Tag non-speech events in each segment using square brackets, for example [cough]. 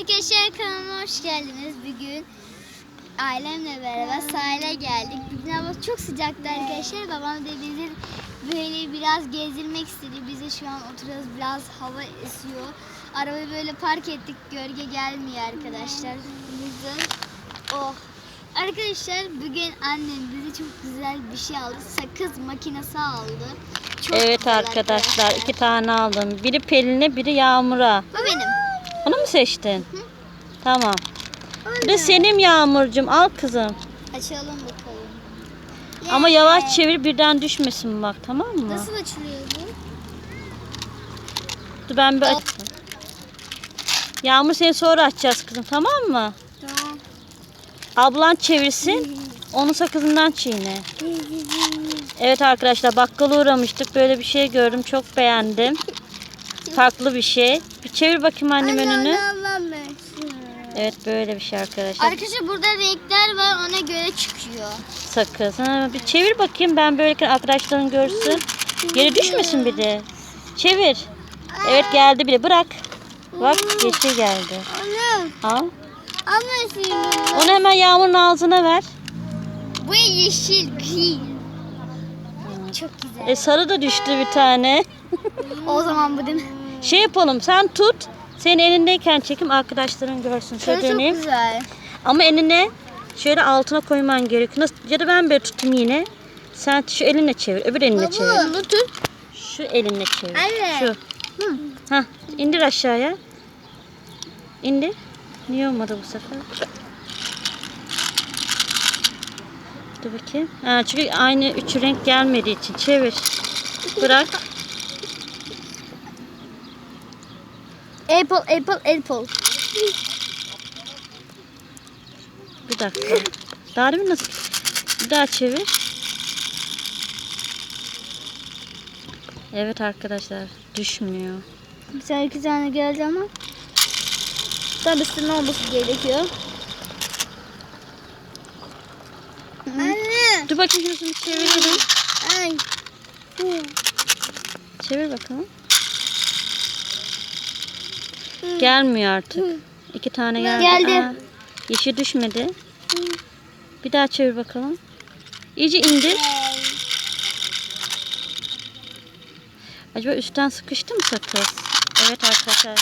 arkadaşlar kanalıma hoş geldiniz. Bugün ailemle beraber sahile geldik. Bugün hava çok sıcaktı arkadaşlar. Babam da bizi böyle biraz gezdirmek istedi. Biz de şu an oturuyoruz. Biraz hava esiyor. Arabayı böyle park ettik. Gölge gelmiyor arkadaşlar. Bizim oh. Arkadaşlar bugün annem bize çok güzel bir şey aldı. Sakız makinesi aldı. Çok Evet güzel arkadaşlar iki tane aldım. Biri Pelin'e biri Yağmur'a. Bu benim. Onu mu seçtin? Tamam. Bu da senin Yağmur'cum al kızım. Açalım bakalım. Ama yavaş çevir birden düşmesin bak tamam mı? Nasıl açılıyor bu? Dur ben bir açayım. Yağmur seni sonra açacağız kızım tamam mı? Tamam. Ablan çevirsin. Onun sakızından çiğne. Evet arkadaşlar bakkala uğramıştık. Böyle bir şey gördüm. Çok beğendim. [laughs] Farklı bir şey. Bir çevir bakayım annem önünü. Evet böyle bir şey arkadaşlar. Arkadaşlar burada renkler var ona göre çıkıyor. Sakız. Ha, bir çevir bakayım ben böyle arkadaşların görsün. Yere düşmesin bir de. Çevir. Evet geldi bile. Bırak. Bak yeşil geldi. Anne. Al. Anne Onu hemen Yağmur'un ağzına ver. Bu yeşil green. Çok güzel. E sarı da düştü bir tane. O zaman bu değil mi? Şey yapalım sen tut. Senin elindeyken çekim arkadaşların görsün. Şöyle çok döneyim. güzel. Ama eline şöyle altına koyman gerekiyor. Nasıl? Ya da ben böyle tutayım yine. Sen şu elinle çevir. Öbür elinle çevir. Bunu tut. Şu elinle çevir. Anne. Şu. Hah, indir aşağıya. İndir. Niye olmadı bu sefer? Dur bakayım. Ha, çünkü aynı üçü renk gelmediği için çevir. Bırak. Apple, apple, apple. Bir dakika. Daha demin nasıl? Bir daha çevir. Evet arkadaşlar düşmüyor. Bir tane iki tane geldi ama. Tabii üstüne olması gerekiyor. Anne. Dur bakayım şunu çevirelim. Ay. Çevir bakalım. Gelmiyor artık. İki tane geldi. Geldi. Aa, yeşil düşmedi. Bir daha çevir bakalım. İyice indir. Acaba üstten sıkıştı mı sakız? Evet arkadaşlar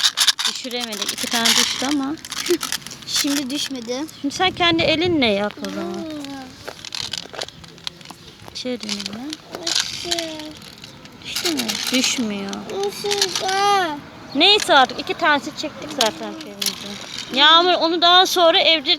düşüremedik. İki tane düştü ama. [laughs] Şimdi düşmedi. Şimdi sen kendi elinle yap o zaman. Şey dönelim. Düştü mü? Düşmüyor. Neyse artık iki tanesi çektik zaten. Yağmur onu daha sonra evde